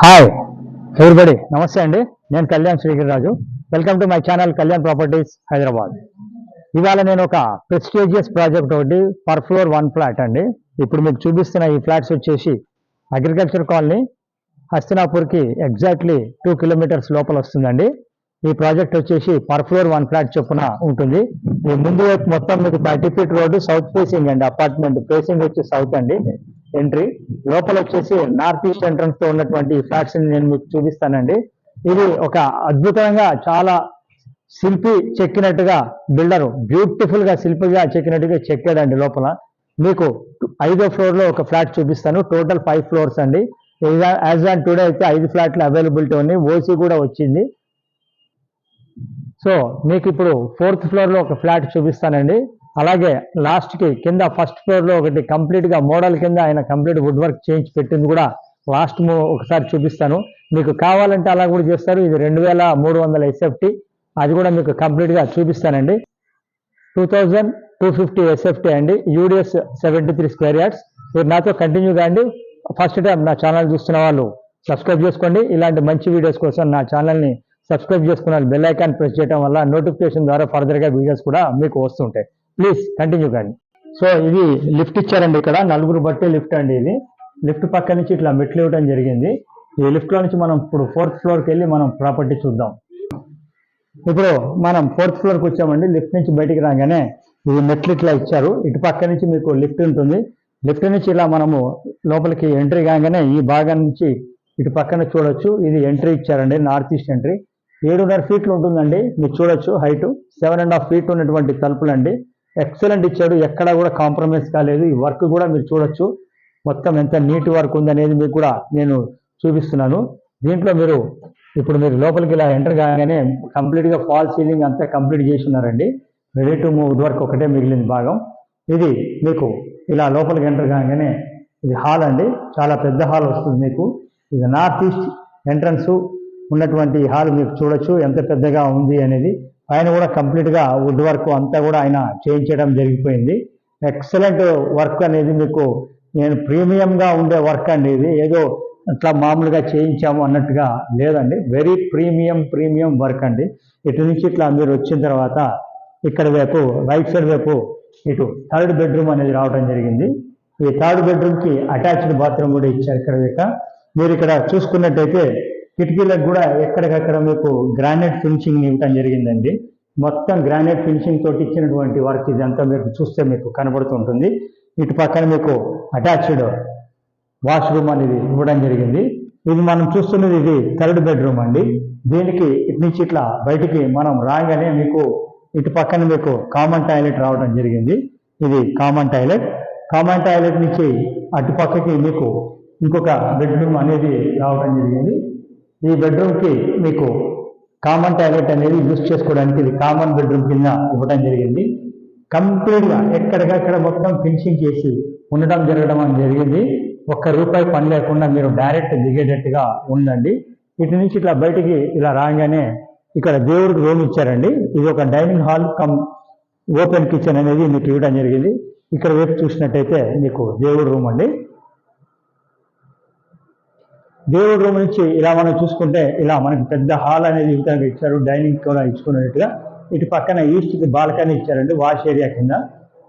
Hi everybody నమస్తే అండి. నేను Kalyan Srigiriraju welcome to my channel Kalyan properties Hyderabad ఇవాళ నేను ఒక ప్రెస్టీజియస్ ప్రాజెక్ట్ ఒకటి పర్ ఫ్లోర్ వన్ ఫ్లాట్ అండి. ఇప్పుడు మీకు చూపిస్తున్న ఈ ఫ్లాట్స్ వచ్చేసి అగ్రికల్చర్ కాలనీ హస్తినాపూర్కి ఎగ్జాక్ట్లీ టూ కిలోమీటర్స్ లోపల వస్తుందండి. ఈ ప్రాజెక్ట్ వచ్చేసి పర్ ఫ్లోర్ వన్ ఫ్లాట్ చొప్పున ఉంటుంది. ఈ ముందు వైపు మొత్తం మీకు thirty feet road south facing అండి అపార్ట్మెంట్ ఫేసింగ్ వచ్చి సౌత్ అండి. ఎంట్రీ లోపల వచ్చేసి నార్త్ ఈస్ట్ ఎంట్రన్స్తో ఉన్నటువంటి ఫ్లాట్స్ని నేను మీకు చూపిస్తానండి. ఇది ఒక అద్భుతంగా చాలా శిల్పి చెక్కినట్టుగా బిల్డర్ బ్యూటిఫుల్గా శిల్పిగా చెక్కినట్టుగా చెక్కాడండి లోపల. మీకు ఐదో ఫ్లోర్లో ఒక ఫ్లాట్ చూపిస్తాను. టోటల్ ఫైవ్ ఫ్లోర్స్ అండి. యాజ్ ఆన్ టుడే అయితే ఐదు ఫ్లాట్లు అవైలబిలిటీ ఉన్నాయి. ఓసీ కూడా వచ్చింది. సో మీకు ఇప్పుడు ఫోర్త్ ఫ్లోర్లో ఒక ఫ్లాట్ చూపిస్తానండి. అలాగే లాస్ట్కి కింద ఫస్ట్ ఫ్లోర్లో ఒకటి కంప్లీట్గా మోడల్ కింద ఆయన కంప్లీట్ వుడ్ వర్క్ చేయించి పెట్టింది కూడా లాస్ట్ ఒకసారి చూపిస్తాను. మీకు కావాలంటే అలా కూడా చేస్తారు. ఇది రెండు వేల మూడు వందల ఎస్ఎఫ్టీ అది కూడా మీకు కంప్లీట్గా చూపిస్తానండి. Two thousand two fifty SFT అండి. UDS seventy three square yards మీరు నాతో కంటిన్యూ కాండి. ఫస్ట్ టైం నా ఛానల్ చూస్తున్న వాళ్ళు సబ్స్క్రైబ్ చేసుకోండి. ఇలాంటి మంచి వీడియోస్ కోసం నా ఛానల్ని సబ్స్క్రైబ్ చేసుకున్న బెల్ ఐకాన్ ప్రెస్ చేయడం వల్ల నోటిఫికేషన్ ద్వారా ఫర్దర్గా వీడియోస్ కూడా మీకు వస్తుంటాయి. ప్లీజ్ కంటిన్యూ కండి. సో ఇది లిఫ్ట్ ఇచ్చారండి ఇక్కడ నలుగురు బట్టి లిఫ్ట్ అండి ఇది. లిఫ్ట్ పక్క నుంచి ఇట్లా మెట్లు ఇవ్వడం జరిగింది. ఈ లిఫ్ట్లో నుంచి మనం ఇప్పుడు ఫోర్త్ ఫ్లోర్కి వెళ్ళి మనం ప్రాపర్టీ చూద్దాం. ఇప్పుడు మనం ఫోర్త్ ఫ్లోర్కి వచ్చామండి. లిఫ్ట్ నుంచి బయటికి రాగానే ఇది మెట్లు ఇట్లా ఇచ్చారు. ఇటు పక్క నుంచి మీకు లిఫ్ట్ ఉంటుంది. లిఫ్ట్ నుంచి ఇలా మనము లోపలికి ఎంట్రీ కాగానే ఈ భాగం నుంచి ఇటు పక్కన చూడొచ్చు. ఇది ఎంట్రీ ఇచ్చారండి నార్త్ ఈస్ట్ ఎంట్రీ. ఏడున్నర ఫీట్లు ఉంటుందండి. మీరు చూడొచ్చు height. Seven and half feet ఉన్నటువంటి తలుపులండి. ఎక్సలెంట్ ఇచ్చాడు. ఎక్కడా కూడా కాంప్రమైజ్ కాలేదు. ఈ వర్క్ కూడా మీరు చూడొచ్చు. మొత్తం ఎంత నీట్ వర్క్ ఉందనేది మీకు కూడా నేను చూపిస్తున్నాను. దీంట్లో మీరు ఇప్పుడు మీరు లోపలికి ఇలా ఎంటర్ కాగానే కంప్లీట్గా ఫాల్ సీలింగ్ అంతా కంప్లీట్ చేసి ఉన్నారండి రెడీ టు మూవ్ వర్క్ ఒకటే మిగిలింది భాగం. ఇది మీకు ఇలా లోపలికి ఎంటర్ కాగానే ఇది హాల్ అండి. చాలా పెద్ద హాల్ వస్తుంది మీకు. ఇది నార్త్ ఈస్ట్ ఎంట్రన్స్ ఉన్నటువంటి హాల్ మీకు చూడొచ్చు. ఎంత పెద్దగా ఉంది అనేది ఆయన కూడా కంప్లీట్గా వుడ్ వర్క్ అంతా కూడా ఆయన చేయించడం జరిగిపోయింది. ఎక్సలెంట్ వర్క్ అనేది మీకు నేను ప్రీమియంగా ఉండే వర్క్ అండి ఇది. ఏదో అట్లా మామూలుగా చేయించాము అన్నట్టుగా లేదండి. వెరీ ప్రీమియం ప్రీమియం వర్క్ అండి. ఇటు నుంచి ఇట్లా మీరు వచ్చిన తర్వాత ఇక్కడ వైపు రైట్ సైడ్ వైపు ఇటు థర్డ్ బెడ్రూమ్ అనేది రావడం జరిగింది. ఈ థర్డ్ బెడ్రూమ్కి అటాచ్డ్ బాత్రూమ్ కూడా ఇచ్చారు ఇక్కడ. మీరు ఇక్కడ చూసుకున్నట్టయితే కిటికీలకు కూడా ఎక్కడికక్కడ మీకు గ్రానైట్ ఫినిషింగ్ ఇవ్వటం జరిగిందండి. మొత్తం గ్రానైట్ ఫినిషింగ్ తోటి ఇచ్చినటువంటి వర్క్ ఇదంతా మీకు చూస్తే మీకు కనబడుతుంటుంది ఇటు పక్కన మీకు అటాచ్డ్ వాష్రూమ్ అనేది ఇవ్వడం జరిగింది. ఇది మనం చూస్తున్నది ఇది థర్డ్ బెడ్రూమ్ అండి. దీనికి ఇటు నుంచి ఇట్లా బయటికి మనం రాగానే మీకు ఇటు పక్కన మీకు కామన్ టాయిలెట్ రావడం జరిగింది. ఇది కామన్ టాయిలెట్ కామన్ టాయిలెట్ నుంచి అటు పక్కకి మీకు ఇంకొక బెడ్రూమ్ అనేది రావడం జరిగింది. ఈ బెడ్రూమ్కి మీకు కామన్ టాయిలెట్ అనేది యూజ్ చేసుకోవడానికి ఇది కామన్ బెడ్రూమ్ కింద ఇవ్వడం జరిగింది. కంప్లీట్గా ఎక్కడికక్కడ మొత్తం ఫినిషింగ్ చేసి ఉండడం జరగడం అని జరిగింది. ఒక్క రూపాయి పని లేకుండా మీరు డైరెక్ట్ దిగేటట్టుగా ఉందండి ఇటు నుంచి ఇట్లా బయటికి ఇలా రాగానే ఇక్కడ దేవుడికి రూమ్ ఇచ్చారండి. ఇది ఒక dining hall cum open kitchen అనేది మీకు ఇవ్వడం జరిగింది. ఇక్కడ వైపు చూసినట్టయితే మీకు దేవుడి రూమ్ అండి. దేవుడి రూమ్ నుంచి ఇలా మనం చూసుకుంటే ఇలా మనకి పెద్ద హాల్ అనేది ఇవ్వడానికి ఇచ్చారు డైనింగ్ కూడా ఇచ్చుకున్నట్టుగా. ఇటు పక్కన ఈస్ట్కి బాల్కనీ ఇచ్చారండి వాష్ ఏరియా కింద.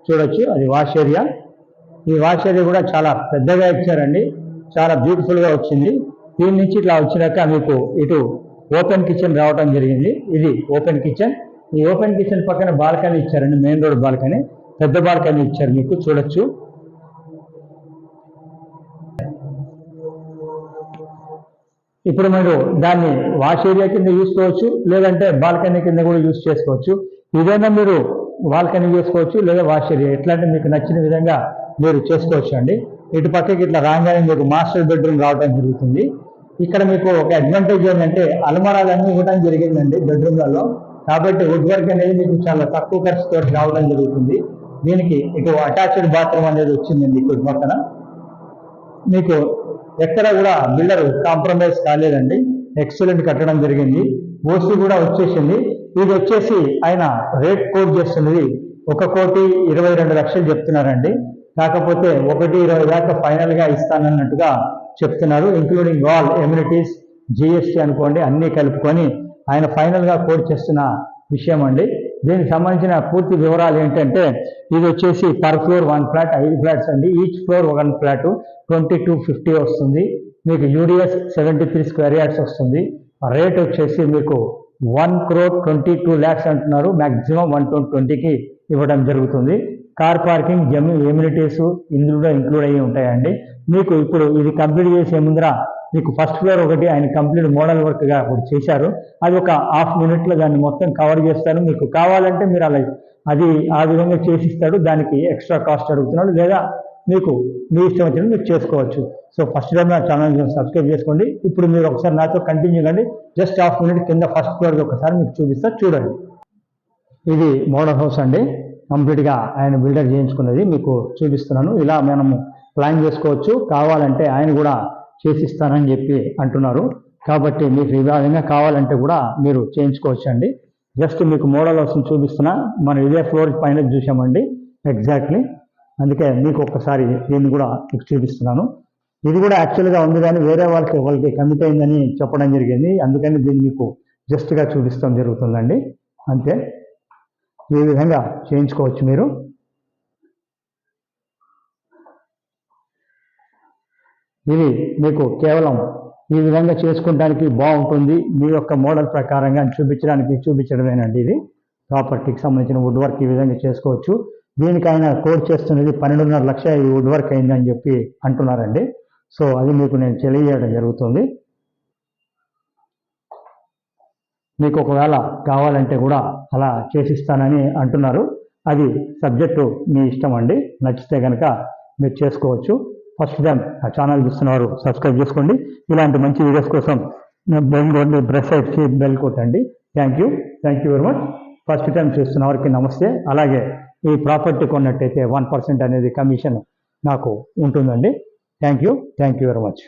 చూడొచ్చు అది వాష్ ఏరియా. ఈ వాష్ ఏరియా కూడా చాలా పెద్దగా ఇచ్చారండి చాలా బ్యూటిఫుల్గా వచ్చింది. దీని నుంచి ఇట్లా వచ్చినాక మీకు ఇటు ఓపెన్ కిచెన్ రావడం జరిగింది. ఇది ఓపెన్ కిచెన్ ఈ ఓపెన్ కిచెన్ పక్కన బాల్కనీ ఇచ్చారండి మెయిన్ రోడ్ బాల్కనీ. పెద్ద బాల్కనీ ఇచ్చారు మీకు చూడొచ్చు. ఇప్పుడు మీరు దాన్ని వాష్ ఏరియా కింద చూసుకోవచ్చు లేదంటే బాల్కనీ కింద కూడా యూస్ చేసుకోవచ్చు. ఏదైనా మీరు బాల్కనీ చేసుకోవచ్చు లేదా వాష్ ఏరియా ఎట్లాంటి మీకు నచ్చిన విధంగా మీరు చేసుకోవచ్చు అండి ఇటు పక్కకి ఇట్లా రాగానే మీకు మాస్టర్ బెడ్రూమ్ రావడం జరుగుతుంది. ఇక్కడ మీకు ఒక అడ్వాంటేజ్ ఏంటంటే అలమరాలన్నీ ఇవ్వడం జరిగిందండి బెడ్రూమ్లలో. కాబట్టి వుడ్ వర్క్ అనేది మీకు చాలా తక్కువ ఖర్చుతో రావడం జరుగుతుంది. దీనికి ఇటు అటాచ్డ్ బాత్రూమ్ అనేది వచ్చిందండి ఇక్కడ పక్కన. మీకు ఎక్కడ కూడా బిల్డర్ కాంప్రమైజ్ కాలేదండి. ఎక్సలెంట్ కట్టడం జరిగింది. ఓసీ కూడా వచ్చేసింది. ఇది వచ్చేసి ఆయన రేట్ కోట్ చేస్తున్నది. ఒక కోటి ఇరవై రెండు లక్షలు చెప్తున్నారండి. కాకపోతే ఒకటి ఇరవై దాకా ఫైనల్గా ఇస్తానన్నట్టుగా చెప్తున్నారు. ఇంక్లూడింగ్ ఆల్ ఎమ్యూనిటీస్ జిఎస్టీ అనుకోండి అన్నీ కలుపుకొని ఆయన ఫైనల్గా కోట్ చేస్తున్న విషయం అండి. దీనికి సంబంధించిన పూర్తి వివరాలు ఏంటంటే ఇది వచ్చేసి పర్ ఫ్లోర్ వన్ ఫ్లాట్ ఐదు ఫ్లాట్స్ అండి. Each floor one flat twenty two fifty వస్తుంది. మీకు UDS seventy three square yards వస్తుంది. రేట్ వచ్చేసి మీకు one crore twenty two lakhs అంటున్నారు మ్యాక్సిమం వన్ ట్వంటీకి ఇవ్వడం జరుగుతుంది. కార్ పార్కింగ్ జమి ఎమ్యూనిటీస్ ఇందులో ఇంక్లూడ్ అయ్యి ఉంటాయండి. మీకు ఇప్పుడు ఇది కంప్లీట్ చేసే ముందర మీకు ఫస్ట్ ఫ్లోర్ ఒకటి ఆయన కంప్లీట్ మోడల్ వర్క్గా అప్పుడు చేశారు. అది ఒక హాఫ్ మినిట్లో దాన్ని మొత్తం కవర్ చేస్తారు. మీకు కావాలంటే మీరు అలా అది ఆ విధంగా చేసిస్తాడు. దానికి ఎక్స్ట్రా కాస్ట్ అడుగుతున్నాడు. లేదా మీకు మీ ఇష్టం వచ్చినట్టు మీరు చేసుకోవచ్చు. సో ఫస్ట్ టైం నా ఛానల్ సబ్స్క్రైబ్ చేసుకోండి. ఇప్పుడు మీరు ఒకసారి నాతో కంటిన్యూ కండి. జస్ట్ హాఫ్ మినిట్ కింద ఫస్ట్ ఫ్లోర్ ఒకసారి మీకు చూపిస్తా. చూడండి. ఇది మోడల్ హౌస్ అండి. కంప్లీట్గా ఆయన బిల్డర్ చేయించుకున్నది. మీకు చూపిస్తున్నాను. ఇలా మనము ప్లాన్ చేసుకోవచ్చు. కావాలంటే ఆయన కూడా చేసిస్తానని చెప్పి అంటున్నారు. కాబట్టి మీకు ఈ విధంగా కావాలంటే కూడా మీరు చేయించుకోవచ్చు అండి జస్ట్ మీకు మోడల్ హౌస్ని చూపిస్తున్నా. మనం ఇదే ఫ్లోర్ పైన చూసామండి ఎగ్జాక్ట్లీ అందుకే మీకు ఒక్కసారి దీన్ని కూడా మీకు చూపిస్తున్నాను. ఇది కూడా యాక్చువల్గా ఉంది కానీ వేరే వాళ్ళకి వాళ్ళకి కమిట్ అయిందని చెప్పడం జరిగింది. అందుకని దీన్ని మీకు జస్ట్గా చూపిస్తాం జరుగుతుందండి. అంతే. ఈ విధంగా చేయించుకోవచ్చు మీరు. ఇది మీకు కేవలం ఈ విధంగా చేసుకోవడానికి బాగుంటుంది. మీ యొక్క మోడల్ ప్రకారంగా చూపించడానికి చూపించడమేనండి ఇది. ప్రాపర్టీకి సంబంధించిన వుడ్ వర్క్ ఈ విధంగా చేసుకోవచ్చు. దీనికి ఆయన కోడ్ చేస్తున్నది పన్నెండున్నర లక్ష ఈ వుడ్ వర్క్ అయిందని చెప్పి అంటున్నారండి. సో అది మీకు నేను తెలియజేయడం జరుగుతుంది. మీకు ఒకవేళ కావాలంటే కూడా అలా చేసిస్తానని అంటున్నారు. అది సబ్జెక్టు మీ ఇష్టం అండి. నచ్చితే కనుక మీరు చేసుకోవచ్చు. ఫస్ట్ టైం ఆ ఛానల్ చూస్తున్నవారు సబ్స్క్రైబ్ చేసుకోండి. ఇలాంటి మంచి వీడియోస్ కోసం బెల్ కొట్టి బ్రష్ వచ్చి బెల్ కొట్టండి. Thank you thank you very much first time చూస్తున్న వారికి నమస్తే. అలాగే ఈ ప్రాపర్టీ కొన్నట్టయితే వన్ పర్సెంట్ అనేది కమిషన్ నాకు ఉంటుందండి. Thank you thank you very much